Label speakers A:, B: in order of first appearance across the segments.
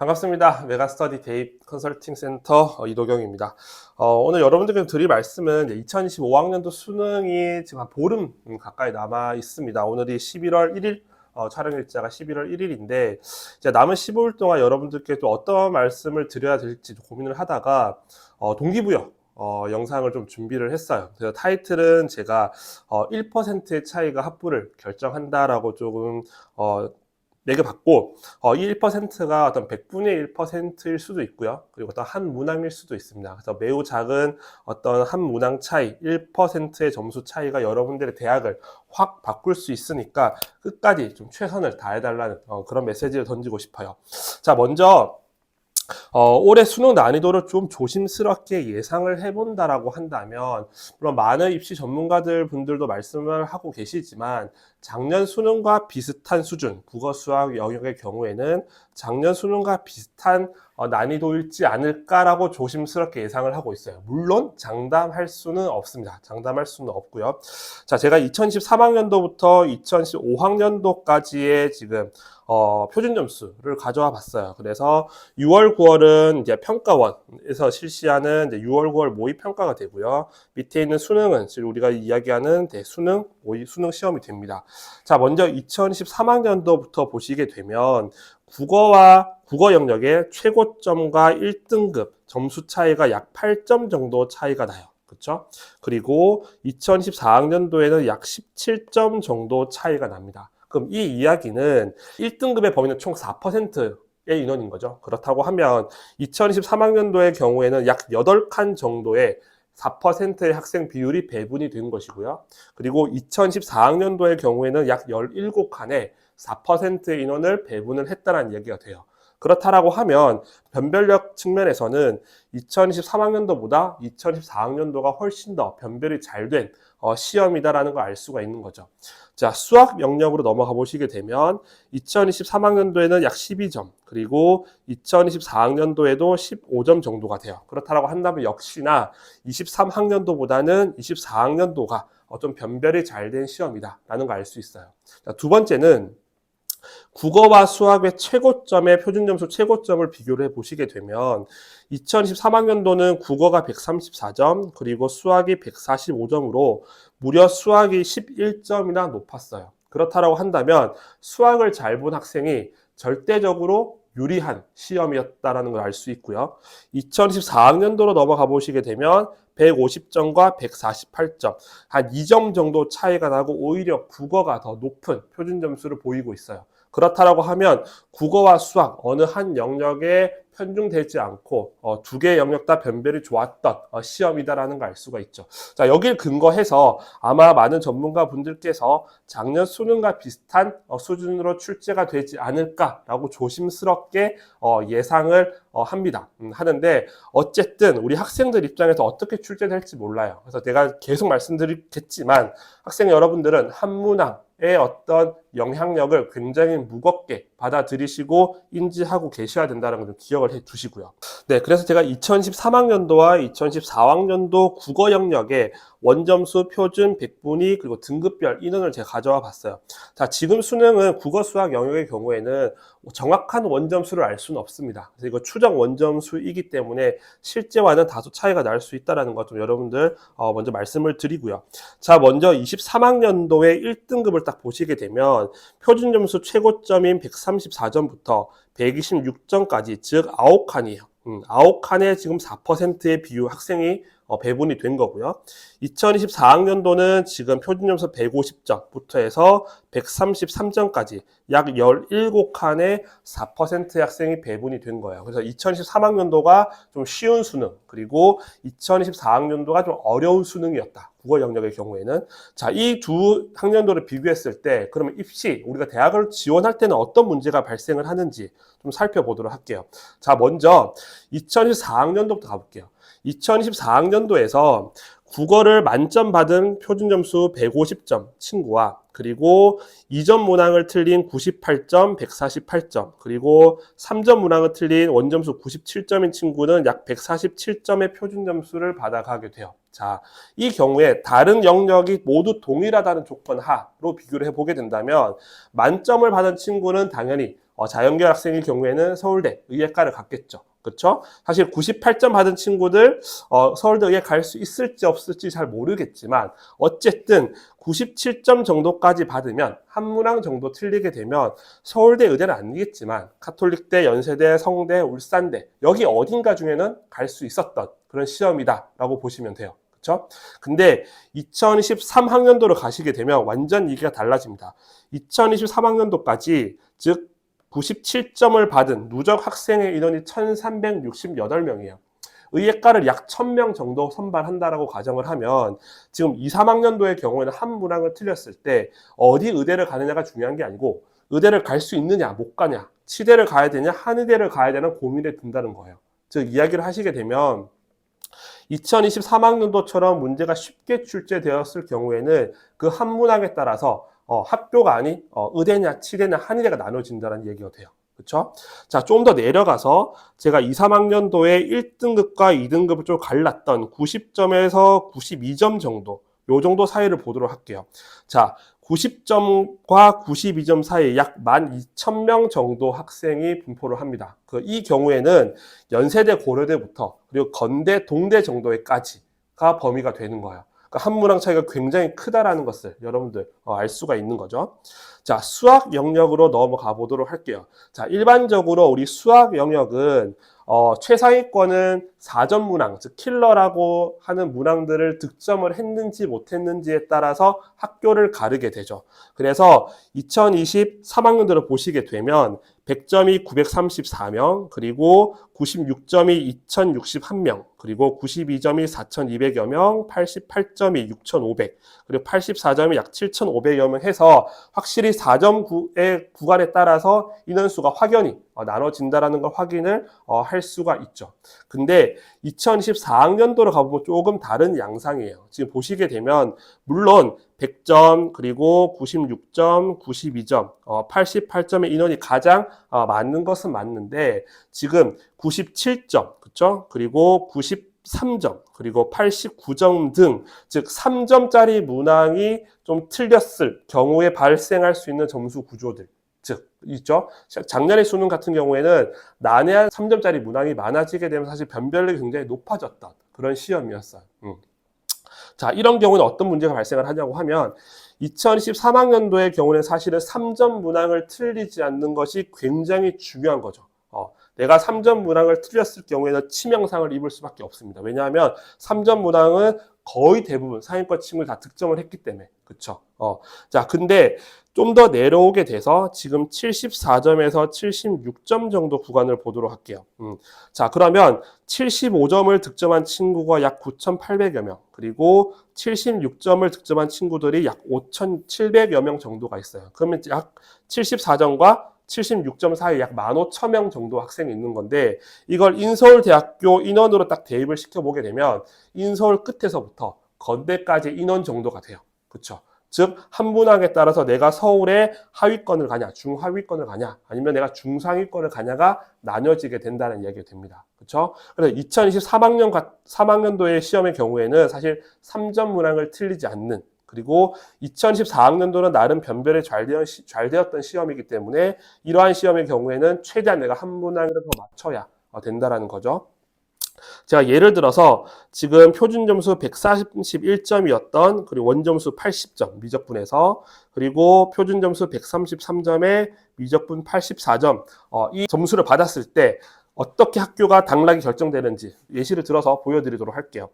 A: 반갑습니다. 메가스터디 대입 컨설팅 센터 어, 이도경입니다. 어, 오늘 여러분들께 드릴 말씀은 2025학년도 수능이 지금 한 보름 가까이 남아 있습니다. 오늘이 11월 1일 어, 촬영 일자가 11월 1일인데 이제 남은 15일 동안 여러분들께 또 어떤 말씀을 드려야 될지 고민을 하다가 어, 동기부여 어, 영상을 좀 준비를 했어요. 그래서 타이틀은 제가 어, 1%의 차이가 합부를 결정한다라고 조금 어, 매겨봤고 어, 이 1%가 어떤 100분의 1%일 수도 있고요. 그리고 어떤 한 문항일 수도 있습니다. 그래서 매우 작은 어떤 한 문항 차이, 1%의 점수 차이가 여러분들의 대학을 확 바꿀 수 있으니까 끝까지 좀 최선을 다해달라는 어, 그런 메시지를 던지고 싶어요. 자, 먼저 어, 올해 수능 난이도를 좀 조심스럽게 예상을 해본다라고 한다면, 물론 많은 입시 전문가들 분들도 말씀을 하고 계시지만, 작년 수능과 비슷한 수준, 국어 수학 영역의 경우에는 작년 수능과 비슷한 어, 난이도일지 않을까라고 조심스럽게 예상을 하고 있어요. 물론 장담할 수는 없습니다. 장담할 수는 없고요. 자, 제가 2013학년도부터 2015학년도까지의 지금 어, 표준 점수를 가져와 봤어요. 그래서 6월, 9월은 이제 평가원에서 실시하는 이제 6월, 9월 모의 평가가 되고요. 밑에 있는 수능은 지금 우리가 이야기하는 네, 수능 모의 수능 시험이 됩니다. 자, 먼저 2013학년도부터 보시게 되면 국어와 국어 영역의 최고점과 1등급 점수 차이가 약 8점 정도 차이가 나요. 그렇죠? 그리고 2014학년도에는 약 17점 정도 차이가 납니다. 그럼 이 이야기는 1등급의 범위는 총 4%의 인원인 거죠. 그렇다고 하면 2023학년도의 경우에는 약 8칸 정도의 4%의 학생 비율이 배분이 된 것이고요. 그리고 2014학년도의 경우에는 약 17칸에 4%의 인원을 배분을 했다는 얘기가 돼요. 그렇다라고 하면 변별력 측면에서는 2023학년도보다 2014학년도가 훨씬 더 변별이 잘 된 시험이다라는 걸 알 수가 있는 거죠. 자, 수학 영역으로 넘어가 보시게 되면 2023학년도에는 약 12점, 그리고 2024학년도에도 15점 정도가 돼요. 그렇다라고 한다면 역시나 23학년도보다는 24학년도가 어떤 변별이 잘 된 시험이다라는 걸 알 수 있어요. 자, 두 번째는 국어와 수학의 최고점의 표준 점수 최고점을 비교를 해 보시게 되면 2023학년도는 국어가 134점 그리고 수학이 145점으로 무려 수학이 11점이나 높았어요. 그렇다고 한다면 수학을 잘 본 학생이 절대적으로 유리한 시험이었다라는 걸 알 수 있고요. 2024학년도로 넘어가 보시게 되면 150점과 148점, 한 2점 정도 차이가 나고 오히려 국어가 더 높은 표준 점수를 보이고 있어요. 그렇다라고 하면 국어와 수학 어느 한 영역에 편중되지 않고 어, 두 개의 영역 다 변별이 좋았던 어, 시험이다라는 걸 알 수가 있죠. 자, 여기를 근거해서 아마 많은 전문가 분들께서 작년 수능과 비슷한 어, 수준으로 출제가 되지 않을까라고 조심스럽게 어, 예상을 어, 합니다. 음, 하는데 어쨌든 우리 학생들 입장에서 어떻게 출제될지 몰라요. 그래서 내가 계속 말씀드리겠지만 학생 여러분들은 한문항 의 어떤 영향력을 굉장히 무겁게 받아들이시고 인지하고 계셔야 된다는 걸 좀 기억 을해 두시고요. 네, 그래서 제가 2013학년도와 2014학년도 국어 영역에 원점수, 표준, 백분위, 그리고 등급별 인원을 제가 가져와 봤어요. 자, 지금 수능은 국어 수학 영역의 경우에는 정확한 원점수를 알 수는 없습니다. 그래서 이거 추정 원점수이기 때문에 실제와는 다소 차이가 날 수 있다는 것 좀 여러분들 어, 먼저 말씀을 드리고요. 자, 먼저 23학년도의 1등급을 딱 보시게 되면 표준 점수 최고점인 134점부터 126점까지 즉 9칸이에요. 음, 9칸에 지금 4%의 비율 학생이 어, 배분이 된 거고요. 2024학년도는 지금 표준점수 150점부터 해서 133점까지 약 17칸의 4%의 학생이 배분이 된 거예요. 그래서 2023학년도가 좀 쉬운 수능, 그리고 2024학년도가 좀 어려운 수능이었다. 국어 영역의 경우에는. 자, 이 두 학년도를 비교했을 때, 그러면 입시, 우리가 대학을 지원할 때는 어떤 문제가 발생을 하는지 좀 살펴보도록 할게요. 자, 먼저 2024학년도부터 가볼게요. 2024학년도에서 국어를 만점 받은 표준 점수 150점 친구와 그리고 2점 문항을 틀린 98점, 148점, 그리고 3점 문항을 틀린 원점수 97점인 친구는 약 147점의 표준 점수를 받아가게 돼요. 자, 이 경우에 다른 영역이 모두 동일하다는 조건 하로 비교를 해보게 된다면 만점을 받은 친구는 당연히 어, 자연계열 학생의 경우에는 서울대 의예과를 갔겠죠. 그렇죠? 사실 98점 받은 친구들 어, 서울대 의예 갈수 있을지 없을지 잘 모르겠지만 어쨌든 97점 정도까지 받으면 한 문항 정도 틀리게 되면 서울대 의대는 아니겠지만 카톨릭대, 연세대, 성대, 울산대 여기 어딘가 중에는 갈 수 있었던 그런 시험이다라고 보시면 돼요. 그렇죠? 근데 2023학년도로 가시게 되면 완전 얘기가 달라집니다. 2023학년도까지 즉 97점을 받은 누적 학생의 인원이 1368명이에요. 의예과를 약 1000명 정도 선발한다라고 가정을 하면 지금 2, 3학년도의 경우에는 한 문항을 틀렸을 때 어디 의대를 가느냐가 중요한 게 아니고 의대를 갈 수 있느냐 못 가냐 치대를 가야 되냐 한의대를 가야 되는 고민에 든다는 거예요. 즉 이야기를 하시게 되면 2023학년도처럼 문제가 쉽게 출제되었을 경우에는 그 한 문항에 따라서 어, 학교가 아닌 어, 의대냐 치대냐 한의대가 나눠진다는 얘기가 돼요. 그렇죠? 자, 좀 더 내려가서 제가 2, 3학년도에 1등급과 2등급을 좀 갈랐던 90점에서 92점 정도 요 정도 사이를 보도록 할게요. 자, 90점과 92점 사이에 약 12,000명 정도 학생이 분포를 합니다. 그 이 경우에는 연세대 고려대부터 그리고 건대 동대 정도에까지가 범위가 되는 거예요. 그러니까 한 문항 차이가 굉장히 크다라는 것을 여러분들 어, 알 수가 있는 거죠. 자, 수학 영역으로 넘어가 보도록 할게요. 자, 일반적으로 우리 수학 영역은 어, 최상위권은 4점 문항, 즉 킬러라고 하는 문항들을 득점을 했는지 못했는지에 따라서 학교를 가르게 되죠. 그래서 2023학년도를 보시게 되면 100점이 934명, 그리고 96점이 2061명, 그리고 92점이 4200여 명, 88점이 6500, 그리고 84점이 약 7500여 명 해서 확실히 4점의 구간에 따라서 인원수가 확연히 어, 나눠진다라는 걸 확인을 어, 할 수가 있죠. 근데 2024학년도로 가보면 조금 다른 양상이에요. 지금 보시게 되면 물론 100점 그리고 96점, 92점, 어, 88점의 인원이 가장 어, 맞는 것은 맞는데 지금 97점, 그렇죠? 그리고 93점, 그리고 89점 등 즉 3점짜리 문항이 좀 틀렸을 경우에 발생할 수 있는 점수 구조들 즉 있죠. 작년의 수능 같은 경우에는 난해한 3점짜리 문항이 많아지게 되면 사실 변별력이 굉장히 높아졌던 그런 시험이었어요. 음. 자, 이런 경우는 어떤 문제가 발생을 하냐고 하면 2023학년도의 경우는 사실은 3점 문항을 틀리지 않는 것이 굉장히 중요한 거죠. 어, 내가 3점 문항을 틀렸을 경우에는 치명상을 입을 수밖에 없습니다. 왜냐하면 3점 문항은 거의 대부분 상위권 친구들 다 득점을 했기 때문에. 그쵸? 어. 자, 근데 좀 더 내려오게 돼서 지금 74점에서 76점 정도 구간을 보도록 할게요. 음. 자, 그러면 75점을 득점한 친구가 약 9,800여 명, 그리고 76점을 득점한 친구들이 약 5,700여 명 정도가 있어요. 그러면 약 74점과 76점 사이 약 15,000명 정도 학생이 있는 건데 이걸 인서울대학교 인원으로 딱 대입을 시켜보게 되면 인서울 끝에서부터 건대까지 인원 정도가 돼요. 그렇죠? 즉, 한 문항에 따라서 내가 서울의 하위권을 가냐, 중하위권을 가냐, 아니면 내가 중상위권을 가냐가 나뉘어지게 된다는 이야기가 됩니다. 그렇죠? 그래서 2023학년, 3학년도의 시험의 경우에는 사실 3점 문항을 틀리지 않는 그리고 2014학년도는 나름 변별이 잘, 되었던 시험이기 때문에 이러한 시험의 경우에는 최대한 내가 한 문항을 더 맞춰야 된다라는 거죠. 제가 예를 들어서 지금 표준 점수 141점이었던 그리고 원점수 80점 미적분에서 그리고 표준 점수 133점에 미적분 84점 어, 이 점수를 받았을 때 어떻게 학교가 당락이 결정되는지 예시를 들어서 보여드리도록 할게요.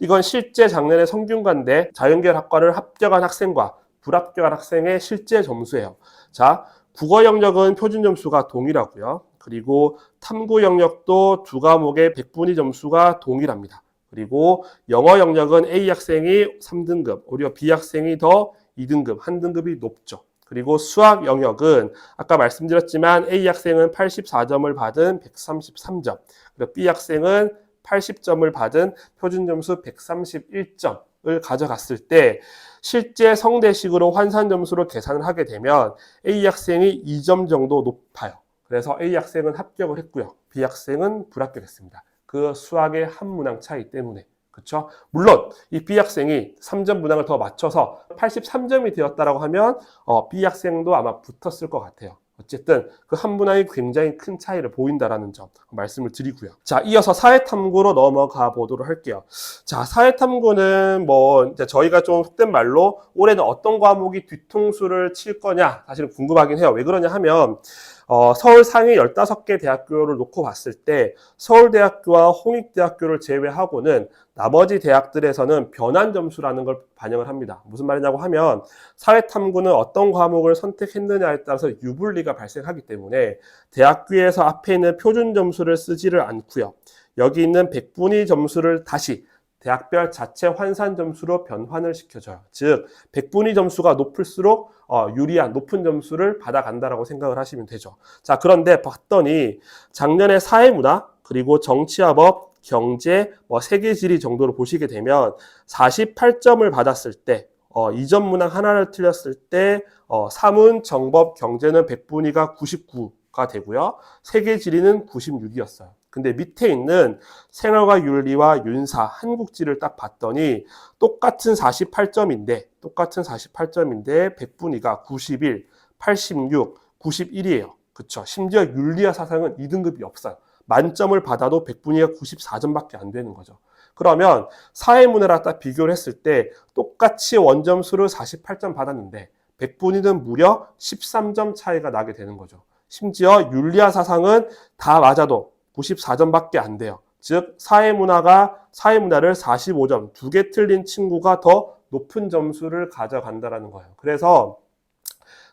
A: 이건 실제 작년에 성균관대 자연계열 학과를 합격한 학생과 불합격한 학생의 실제 점수예요. 자, 국어 영역은 표준 점수가 동일하고요. 그리고 탐구 영역도 두 과목의 100분위 점수가 동일합니다. 그리고 영어 영역은 A 학생이 3등급, 오히려 B 학생이 더 2등급, 한 등급이 높죠. 그리고 수학 영역은 아까 말씀드렸지만 A 학생은 84점을 받은 133점, 그리고 B 학생은 80점을 받은 표준 점수 131점을 가져갔을 때 실제 성대식으로 환산 점수를 계산을 하게 되면 A 학생이 2점 정도 높아요. 그래서 A 학생은 합격을 했고요. B 학생은 불합격했습니다. 그 수학의 한 문항 차이 때문에. 그렇죠? 물론 이 B 학생이 3점 문항을 더 맞춰서 83점이 되었다라고 하면 어, B 학생도 아마 붙었을 것 같아요. 어쨌든 그한 문항이 굉장히 큰 차이를 보인다라는 점 말씀을 드리고요. 자, 이어서 사회탐구로 넘어가 보도록 할게요. 자, 사회탐구는 뭐 저희가 좀 속된 말로 올해는 어떤 과목이 뒤통수를 칠 거냐 사실은 궁금하긴 해요. 왜 그러냐 하면 어, 서울 상위 15개 대학교를 놓고 봤을 때 서울대학교와 홍익대학교를 제외하고는 나머지 대학들에서는 변환 점수라는 걸 반영을 합니다. 무슨 말이냐고 하면 사회탐구는 어떤 과목을 선택했느냐에 따라서 유불리가 발생하기 때문에 대학교에서 앞에 있는 표준 점수를 쓰지를 않고요. 여기 있는 백분위 점수를 다시 대학별 자체 환산 점수로 변환을 시켜줘요. 즉, 백분위 점수가 높을수록 어, 유리한 높은 점수를 받아간다라고 생각을 하시면 되죠. 자, 그런데 봤더니 작년에 사회문화 그리고 정치화법, 경제, 뭐 세계지리 정도로 보시게 되면 48점을 받았을 때 어, 이전 문항 하나를 틀렸을 때 어, 사문, 정법, 경제는 백분위가 99가 되고요. 세계지리는 96이었어요. 근데 밑에 있는 생활과 윤리와 윤사, 한국지를 딱 봤더니 똑같은 48점인데 똑같은 48점인데 백분위가 91, 86, 91이에요. 그쵸? 심지어 윤리와 사상은 2등급이 없어요. 만점을 받아도 백분위가 94점밖에 안 되는 거죠. 그러면 사회문화랑 딱 비교를 했을 때 똑같이 원점수를 48점 받았는데 백분위는 무려 13점 차이가 나게 되는 거죠. 심지어 윤리와 사상은 다 맞아도 94점밖에 안 돼요. 즉 사회 문화가 사회 문화를 45점 두 개 틀린 친구가 더 높은 점수를 가져간다라는 거예요. 그래서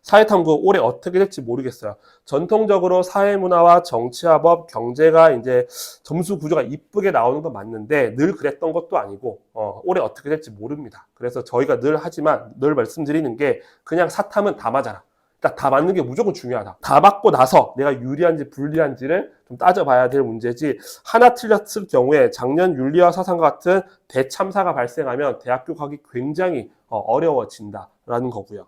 A: 사회탐구 올해 어떻게 될지 모르겠어요. 전통적으로 사회문화와 정치화법, 경제가 이제 점수 구조가 이쁘게 나오는 건 맞는데 늘 그랬던 것도 아니고 어, 올해 어떻게 될지 모릅니다. 그래서 저희가 늘 하지만 늘 말씀드리는 게 그냥 사탐은 다 맞아라. 그러니까 다 맞는 게 무조건 중요하다. 다 맞고 나서 내가 유리한지 불리한지를 좀 따져봐야 될 문제지 하나 틀렸을 경우에 작년 윤리와 사상 같은 대참사가 발생하면 대학교 가기 굉장히 어, 어려워진다라는 거고요.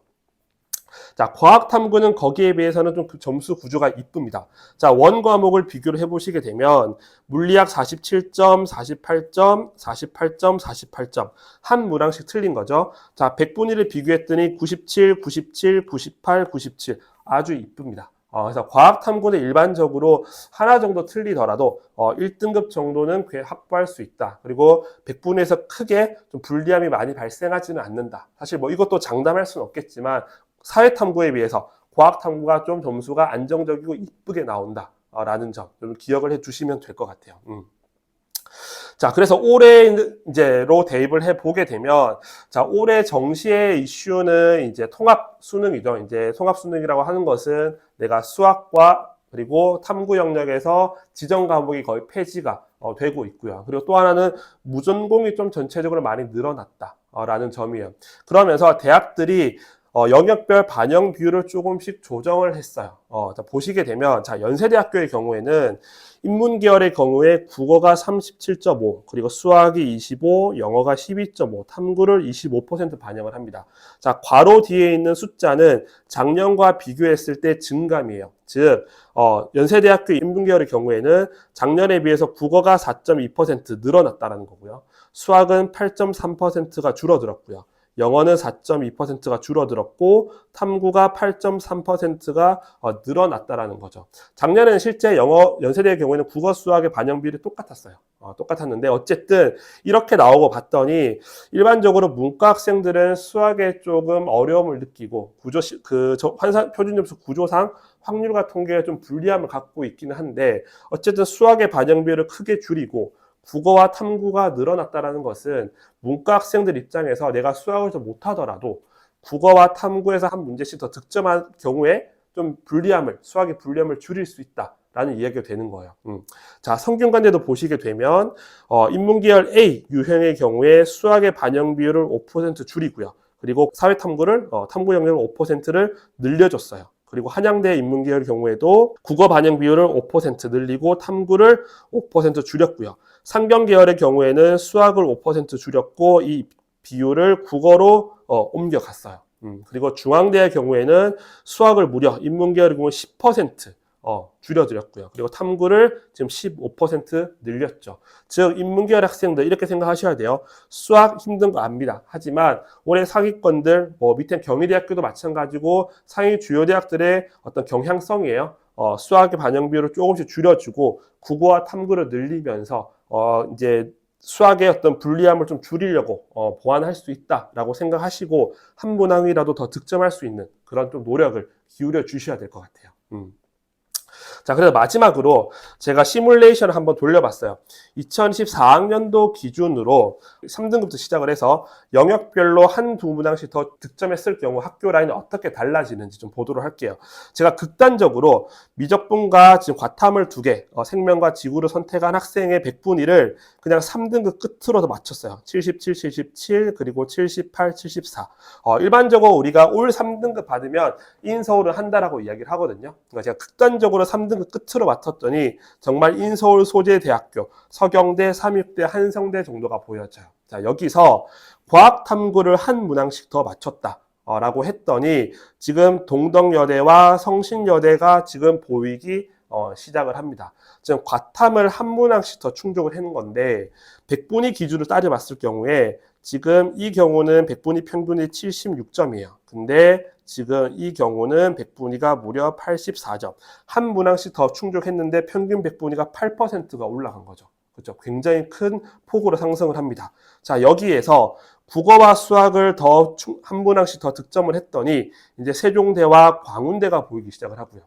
A: 자, 과학 탐구는 거기에 비해서는 좀그 점수 구조가 이쁩니다. 자, 원 과목을 비교를 해보시게 되면 물리학 47점, 48점, 48점, 48점 한 문항씩 틀린 거죠. 자, 100분위를 비교했더니 97, 97, 98, 97 아주 이쁩니다. 어, 그래서 과학 탐구는 일반적으로 하나 정도 틀리더라도 어, 1등급 정도는 꽤 확보할 수 있다. 그리고 100분에서 크게 좀 불리함이 많이 발생하지는 않는다. 사실 뭐 이것도 장담할 수는 없겠지만 사회 탐구에 비해서 과학 탐구가 좀 점수가 안정적이고 이쁘게 나온다라는 점 좀 기억을 해주시면 될 것 같아요. 음. 자, 그래서 올해 이제로 대입을 해 보게 되면, 자, 올해 정시의 이슈는 이제 통합 수능이죠. 이제 통합 수능이라고 하는 것은 내가 수학과 그리고 탐구 영역에서 지정 과목이 거의 폐지가 어, 되고 있고요. 그리고 또 하나는 무전공이 좀 전체적으로 많이 늘어났다라는 점이에요. 그러면서 대학들이 어, 영역별 반영 비율을 조금씩 조정을 했어요. 어, 자, 보시게 되면, 자, 연세대학교의 경우에는 인문 계열의 경우에 국어가 37.5, 그리고 수학이 25, 영어가 12.5, 탐구를 25% 반영을 합니다. 자, 괄호 뒤에 있는 숫자는 작년과 비교했을 때 증감이에요. 즉, 어, 연세대학교 인문 계열의 경우에는 작년에 비해서 국어가 4.2% 늘어났다는 거고요. 수학은 8.3%가 줄어들었고요. 영어는 4.2%가 줄어들었고 탐구가 8.3%가 어, 늘어났다라는 거죠. 작년에는 실제 영어 연세대의 경우에는 국어 수학의 반영 비율이 똑같았어요. 어, 똑같았는데 어쨌든 이렇게 나오고 봤더니 일반적으로 문과 학생들은 수학에 조금 어려움을 느끼고 구조 그 환산 표준 점수 구조상 확률과 통계에 좀 불리함을 갖고 있기는 한데 어쨌든 수학의 반영 비율을 크게 줄이고 국어와 탐구가 늘어났다라는 것은 문과 학생들 입장에서 내가 수학을 좀 못하더라도 국어와 탐구에서 한 문제씩 더 득점한 경우에 좀 불리함을 수학의 불리함을 줄일 수 있다. 라는 이야기가 되는 거예요. 음. 자, 성균관대도 보시게 되면 어, 인문계열 A 유형의 경우에 수학의 반영 비율을 5% 줄이고요. 그리고 사회탐구를 어, 탐구 영역을 5%를 늘려줬어요. 그리고 한양대 인문계열 경우에도 국어 반영 비율을 5% 늘리고 탐구를 5% 줄였고요. 상경 계열의 경우에는 수학을 5% 줄였고 이 비율을 국어로 어, 옮겨갔어요. 음, 그리고 중앙대의 경우에는 수학을 무려 인문계열의 경우 10% 어, 줄여드렸고요. 그리고 탐구를 지금 15% 늘렸죠. 즉 인문계열 학생들 이렇게 생각하셔야 돼요. 수학 힘든 거 압니다. 하지만 올해 상위권들 뭐 밑에 경희대학교도 마찬가지고 상위 주요 대학들의 어떤 경향성이에요. 어, 수학의 반영 비율을 조금씩 줄여주고 국어와 탐구를 늘리면서 어, 이제 수학의 어떤 불리함을 좀 줄이려고 어, 보완할 수 있다라고 생각하시고 한 문항이라도 더 득점할 수 있는 그런 좀 노력을 기울여 주셔야 될 것 같아요. 음. 자, 그래서 마지막으로 제가 시뮬레이션을 한번 돌려봤어요. 2014학년도 기준으로 3등급부터 시작을 해서 영역별로 한 두 문항씩 더 득점했을 경우 학교 라인이 어떻게 달라지는지 좀 보도록 할게요. 제가 극단적으로 미적분과 지금 과탐을 두 개, 어, 생명과 지구를 선택한 학생의 100분위를 그냥 3등급 끝으로 더 맞췄어요. 77, 77, 그리고 78, 74. 어, 일반적으로 우리가 올 3등급 받으면 인서울은 한다라고 이야기를 하거든요. 그러니까 제가 극단적으로 3등급 끝으로 맞췄더니 정말 인서울 소재 대학교, 서경대, 삼육대, 한성대 정도가 보여져요. 자, 여기서 과학 탐구를 한 문항씩 더 맞췄다. 어, 라고 했더니 지금 동덕여대와 성신여대가 지금 보이기 어, 시작을 합니다. 지금 과탐을 한 문항씩 더 충족을 해놓은 건데 100분위 기준으로 따져봤을 경우에 지금 이 경우는 100분위 평균이 76점이에요. 근데 지금 이 경우는 100분위가 무려 84점. 한 문항씩 더 충족했는데 평균 100분위가 8%가 올라간 거죠. 그렇죠. 굉장히 큰 폭으로 상승을 합니다. 자, 여기에서 국어와 수학을 더 한 문항씩 더 득점을 했더니 이제 세종대와 광운대가 보이기 시작을 하고요.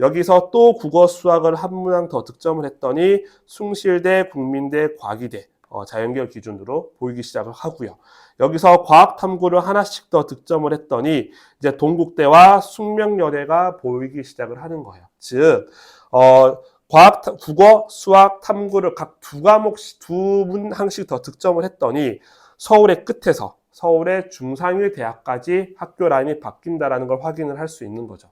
A: 여기서 또 국어 수학을 한 문항 더 득점을 했더니 숭실대, 국민대, 과기대 어, 자연계열 기준으로 보이기 시작을 하고요. 여기서 과학 탐구를 하나씩 더 득점을 했더니 이제 동국대와 숙명여대가 보이기 시작을 하는 거예요. 즉 어, 과학, 국어, 수학, 탐구를 각 두 과목씩, 두 문항씩 더 득점을 했더니 서울의 끝에서 서울의 중상위 대학까지 학교 라인이 바뀐다라는 걸 확인을 할 수 있는 거죠.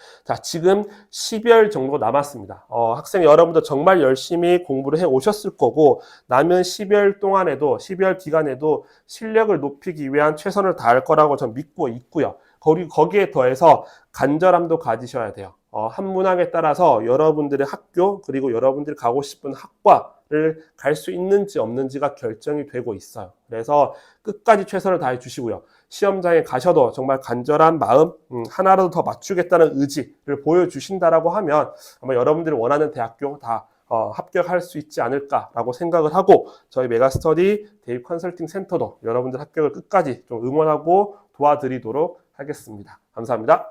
A: 음. 자, 지금 10여 정도 남았습니다. 어, 학생 여러분들 정말 열심히 공부를 해 오셨을 거고, 남은 10여 동안에도, 10여 기간에도 실력을 높이기 위한 최선을 다할 거라고 전 믿고 있고요. 거기, 거기에 더해서 간절함도 가지셔야 돼요. 어, 한 문항에 따라서 여러분들의 학교, 그리고 여러분들이 가고 싶은 학과 를 갈 수 있는지 없는지가 결정이 되고 있어요. 그래서 끝까지 최선을 다해 주시고요. 시험장에 가셔도 정말 간절한 마음, 음, 하나라도 더 맞추겠다는 의지를 보여주신다라고 하면 아마 여러분들이 원하는 대학교 다 어, 합격할 수 있지 않을까라고 생각을 하고 저희 메가스터디 대입 컨설팅 센터도 여러분들 합격을 끝까지 좀 응원하고 도와드리도록 하겠습니다. 감사합니다.